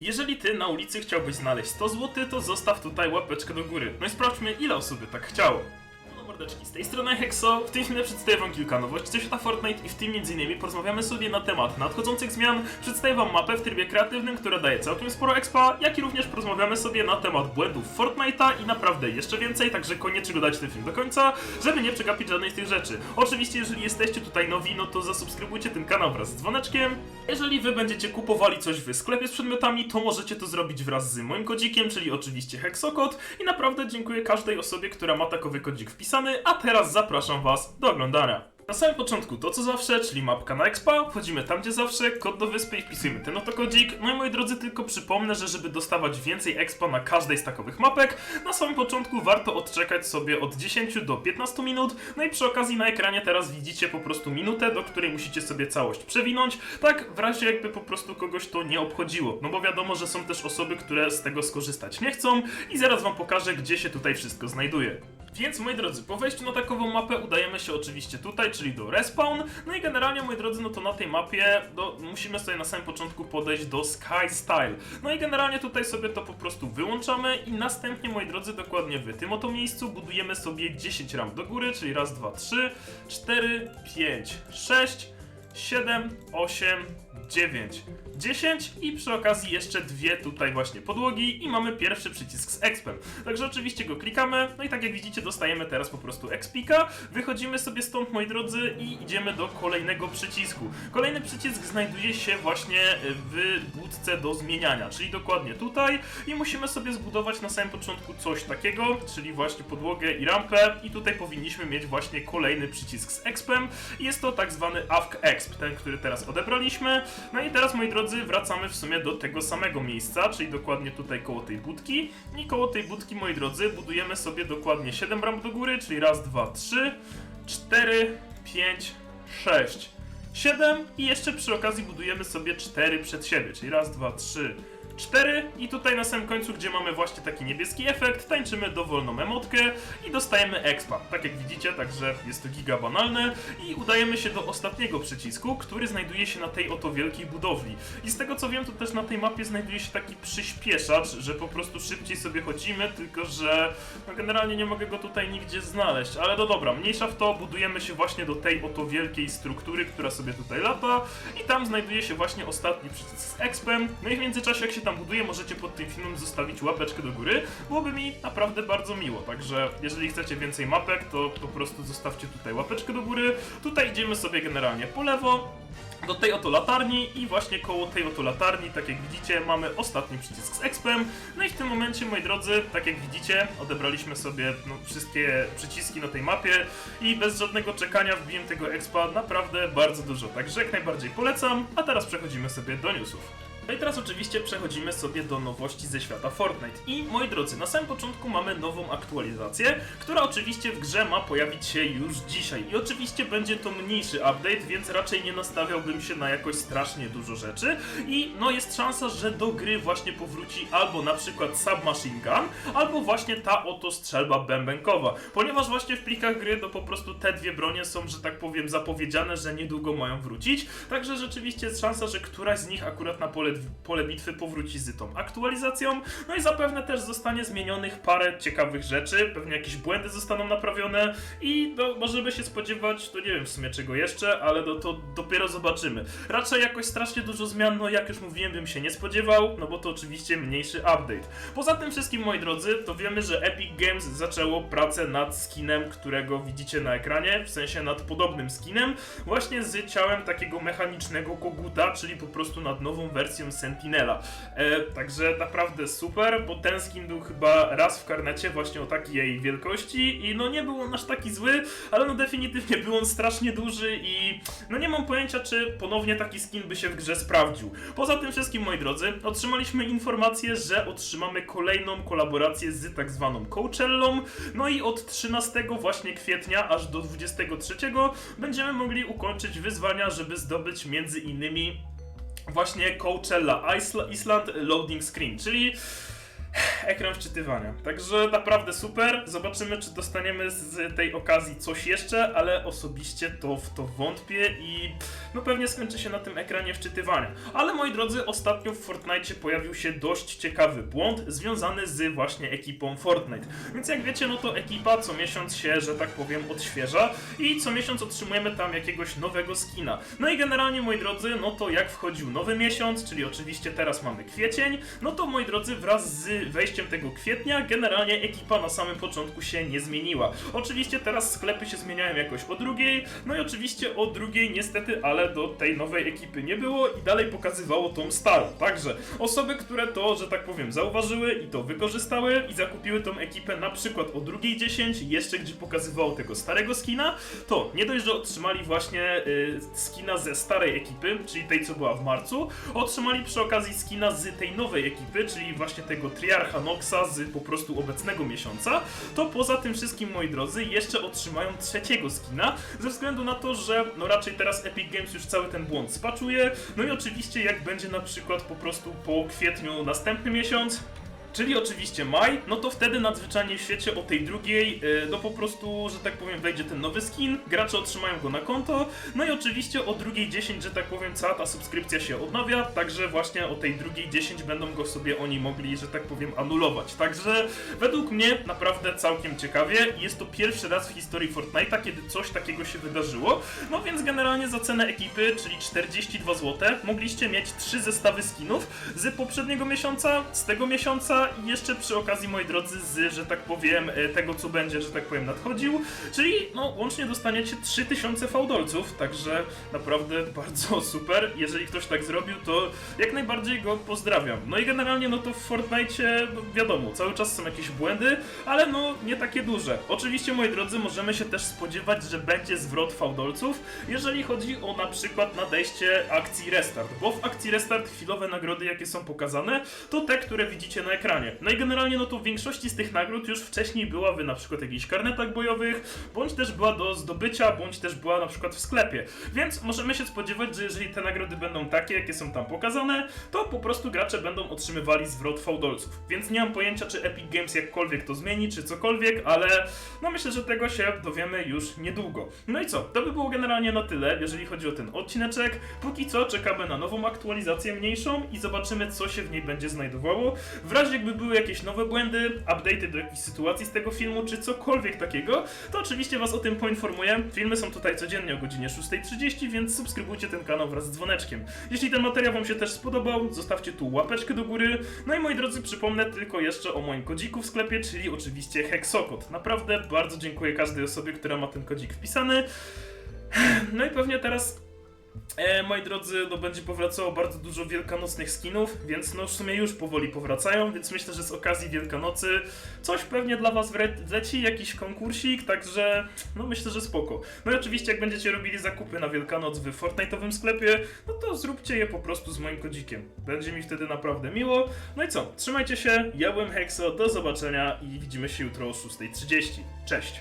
Jeżeli ty na ulicy chciałbyś znaleźć 100 zł, to zostaw tutaj łapeczkę do góry. No i sprawdźmy, ile osób by tak chciało. Mordeczki, z tej strony Hexo, w tym filmie przedstawię wam kilka nowości ze świata Fortnite i w tym m.in. porozmawiamy sobie na temat nadchodzących zmian, przedstawię wam mapę w trybie kreatywnym, która daje całkiem sporo expa, jak i również porozmawiamy sobie na temat błędów Fortnite'a i naprawdę jeszcze więcej, także koniecznie dodać ten film do końca, żeby nie przegapić żadnej z tych rzeczy. Oczywiście, jeżeli jesteście tutaj nowi, no to zasubskrybujcie ten kanał wraz z dzwoneczkiem. Jeżeli wy będziecie kupowali coś w sklepie z przedmiotami, to możecie to zrobić wraz z moim kodzikiem, czyli oczywiście Hexokod i naprawdę dziękuję każdej osobie, która ma takowy kodzik wpisany, a teraz zapraszam was do oglądania. Na samym początku to co zawsze, czyli mapka na expa, wchodzimy tam gdzie zawsze, kod do wyspy i wpisujemy ten oto kodzik. No i moi drodzy, tylko przypomnę, że żeby dostawać więcej expa na każdej z takowych mapek, na samym początku warto odczekać sobie od 10 do 15 minut, no i przy okazji na ekranie teraz widzicie po prostu minutę, do której musicie sobie całość przewinąć, tak w razie jakby po prostu kogoś to nie obchodziło, no bo wiadomo, że są też osoby, które z tego skorzystać nie chcą i zaraz wam pokażę, gdzie się tutaj wszystko znajduje. Więc moi drodzy, po wejściu na takową mapę udajemy się oczywiście tutaj, czyli do respawn. No i generalnie moi drodzy, no to na tej mapie do, musimy sobie na samym początku podejść do Sky Style. No i generalnie tutaj sobie to po prostu wyłączamy i następnie moi drodzy, dokładnie w tym oto miejscu budujemy sobie 10 ramp do góry, czyli raz, dwa, trzy, cztery, pięć, sześć. 7, 8, 9, 10 i przy okazji jeszcze dwie tutaj właśnie podłogi i mamy pierwszy przycisk z expem. Także oczywiście go klikamy, no i tak jak widzicie dostajemy teraz po prostu expika. Wychodzimy sobie stąd moi drodzy i idziemy do kolejnego przycisku. Kolejny przycisk znajduje się właśnie w budce do zmieniania, czyli dokładnie tutaj i musimy sobie zbudować na samym początku coś takiego, czyli właśnie podłogę i rampę i tutaj powinniśmy mieć właśnie kolejny przycisk z expem jest to tak zwany AFK exp, ten, który teraz odebraliśmy. No i teraz, moi drodzy, wracamy w sumie do tego samego miejsca, czyli dokładnie tutaj koło tej budki. I koło tej budki, moi drodzy, budujemy sobie dokładnie 7 ramp do góry, czyli raz, dwa, trzy, cztery, pięć, sześć, siedem i jeszcze przy okazji budujemy sobie 4 przed siebie, czyli raz, dwa, trzy, 4 i tutaj na samym końcu, gdzie mamy właśnie taki niebieski efekt, tańczymy dowolną emotkę i dostajemy expa. Tak jak widzicie, także jest to giga banalne i udajemy się do ostatniego przycisku, który znajduje się na tej oto wielkiej budowli. I z tego co wiem, to też na tej mapie znajduje się taki przyspieszacz, że po prostu szybciej sobie chodzimy, tylko że no generalnie nie mogę go tutaj nigdzie znaleźć, ale no dobra, mniejsza w to, budujemy się właśnie do tej oto wielkiej struktury, która sobie tutaj lata i tam znajduje się właśnie ostatni przycisk z expem. No i w międzyczasie jak się tam buduje, możecie pod tym filmem zostawić łapeczkę do góry, byłoby mi naprawdę bardzo miło, także jeżeli chcecie więcej mapek, to po prostu zostawcie tutaj łapeczkę do góry. Tutaj idziemy sobie generalnie po lewo, do tej oto latarni i właśnie koło tej oto latarni, tak jak widzicie, mamy ostatni przycisk z expem. No i w tym momencie, moi drodzy, tak jak widzicie, odebraliśmy sobie no, wszystkie przyciski na tej mapie i bez żadnego czekania wbiłem tego expa naprawdę bardzo dużo, także jak najbardziej polecam, a teraz przechodzimy sobie do newsów. No i teraz oczywiście przechodzimy sobie do nowości ze świata Fortnite. I moi drodzy, na samym początku mamy nową aktualizację, która oczywiście w grze ma pojawić się już dzisiaj. I oczywiście będzie to mniejszy update, więc raczej nie nastawiałbym się na jakoś strasznie dużo rzeczy. I no jest szansa, że do gry właśnie powróci albo na przykład Submachine Gun, albo właśnie ta oto strzelba bębenkowa. Ponieważ właśnie w plikach gry to po prostu te dwie bronie są, że tak powiem, zapowiedziane, że niedługo mają wrócić. Także rzeczywiście jest szansa, że któraś z nich akurat na pole pole bitwy powróci z tą aktualizacją. No i zapewne też zostanie zmienionych parę ciekawych rzeczy, pewnie jakieś błędy zostaną naprawione i no, możemy się spodziewać, to nie wiem w sumie czego jeszcze, ale no, to dopiero zobaczymy. Raczej jakoś strasznie dużo zmian, no jak już mówiłem, bym się nie spodziewał, no bo to oczywiście mniejszy update. Poza tym wszystkim, moi drodzy, to wiemy, że Epic Games zaczęło pracę nad skinem, którego widzicie na ekranie, w sensie nad podobnym skinem, właśnie z ciałem takiego mechanicznego koguta, czyli po prostu nad nową wersją Sentinela. E, także naprawdę super, bo ten skin był chyba raz w karnecie właśnie o takiej wielkości i no nie był on aż taki zły, ale no definitywnie był on strasznie duży i no nie mam pojęcia, czy ponownie taki skin by się w grze sprawdził. Poza tym wszystkim, moi drodzy, otrzymaliśmy informację, że otrzymamy kolejną kolaborację z tak zwaną Coachellą, no i od 13 właśnie kwietnia aż do 23 będziemy mogli ukończyć wyzwania, żeby zdobyć między innymi właśnie Coachella Isla- Island Loading Screen, czyli ekran wczytywania. Także naprawdę super. Zobaczymy, czy dostaniemy z tej okazji coś jeszcze, ale osobiście to w to wątpię i no pewnie skończy się na tym ekranie wczytywania. Ale moi drodzy, ostatnio w Fortnite pojawił się dość ciekawy błąd związany z właśnie ekipą Fortnite. Więc jak wiecie, no to ekipa co miesiąc się, że tak powiem, odświeża i co miesiąc otrzymujemy tam jakiegoś nowego skina. No i generalnie, moi drodzy, no to jak wchodził nowy miesiąc, czyli oczywiście teraz mamy kwiecień, no to moi drodzy, wraz z wejściem tego kwietnia, generalnie ekipa na samym początku się nie zmieniła. Oczywiście teraz sklepy się zmieniają jakoś o drugiej, no i oczywiście o drugiej niestety, ale do tej nowej ekipy nie było i dalej pokazywało tą starą. Także osoby, które to, że tak powiem, zauważyły i to wykorzystały i zakupiły tą ekipę na przykład o drugiej 10, jeszcze gdzie pokazywało tego starego skina, to nie dość, że otrzymali właśnie y, skina ze starej ekipy, czyli tej, co była w marcu, otrzymali przy okazji skina z tej nowej ekipy, czyli właśnie tego Triarcha Noxa z po prostu obecnego miesiąca, to poza tym wszystkim, moi drodzy, jeszcze otrzymają trzeciego skina, ze względu na to, że no raczej teraz Epic Games już cały ten błąd spaczuje, no i oczywiście jak będzie na przykład po prostu po kwietniu następny miesiąc, Czyli oczywiście maj, no to wtedy nadzwyczajnie w świecie o tej drugiej, yy, no po prostu, że tak powiem, wejdzie ten nowy skin, gracze otrzymają go na konto, no i oczywiście o drugiej 10, że tak powiem, cała ta subskrypcja się odnawia, także właśnie o tej drugiej 10 będą go sobie oni mogli, że tak powiem, anulować. Także według mnie naprawdę całkiem ciekawie. Jest to pierwszy raz w historii Fortnite'a, kiedy coś takiego się wydarzyło, no więc generalnie za cenę ekipy, czyli 42 zł, mogliście mieć trzy zestawy skinów z poprzedniego miesiąca, z tego miesiąca i jeszcze przy okazji, moi drodzy, z, że tak powiem, e, tego co będzie, że tak powiem, nadchodził, czyli no łącznie dostaniecie 3000 fałdolców, także naprawdę bardzo super. Jeżeli ktoś tak zrobił, to jak najbardziej go pozdrawiam. No i generalnie, no to w Fortnite, no wiadomo, cały czas są jakieś błędy, ale no nie takie duże. Oczywiście, moi drodzy, możemy się też spodziewać, że będzie zwrot fałdolców, jeżeli chodzi o na przykład nadejście akcji Restart, bo w akcji Restart chwilowe nagrody, jakie są pokazane, to te, które widzicie na ekranie. No i generalnie, no to w większości z tych nagród już wcześniej była w na przykład jakichś karnetach bojowych, bądź też była do zdobycia, bądź też była na przykład w sklepie. Więc możemy się spodziewać, że jeżeli te nagrody będą takie, jakie są tam pokazane, to po prostu gracze będą otrzymywali zwrot fałdolców. Więc nie mam pojęcia, czy Epic Games jakkolwiek to zmieni, czy cokolwiek, ale no myślę, że tego się dowiemy już niedługo. No i co? To by było generalnie na tyle, jeżeli chodzi o ten odcineczek. Póki co czekamy na nową aktualizację mniejszą i zobaczymy, co się w niej będzie znajdowało. W razie jakby były jakieś nowe błędy, update'y do jakichś sytuacji z tego filmu, czy cokolwiek takiego, to oczywiście was o tym poinformuję. Filmy są tutaj codziennie o godzinie 6.30, więc subskrybujcie ten kanał wraz z dzwoneczkiem. Jeśli ten materiał wam się też spodobał, zostawcie tu łapeczkę do góry. No i moi drodzy, przypomnę tylko jeszcze o moim kodziku w sklepie, czyli oczywiście Hexokod. Naprawdę bardzo dziękuję każdej osobie, która ma ten kodzik wpisany. No i pewnie teraz E, moi drodzy, no będzie powracało bardzo dużo wielkanocnych skinów, więc no w sumie już powoli powracają, więc myślę, że z okazji Wielkanocy coś pewnie dla was wleci, jakiś konkursik, także no myślę, że spoko. No i oczywiście jak będziecie robili zakupy na Wielkanoc w Fortnite'owym sklepie, no to zróbcie je po prostu z moim kodzikiem. Będzie mi wtedy naprawdę miło. No i co, trzymajcie się, ja byłem Hexo, do zobaczenia i widzimy się jutro o 6.30. Cześć!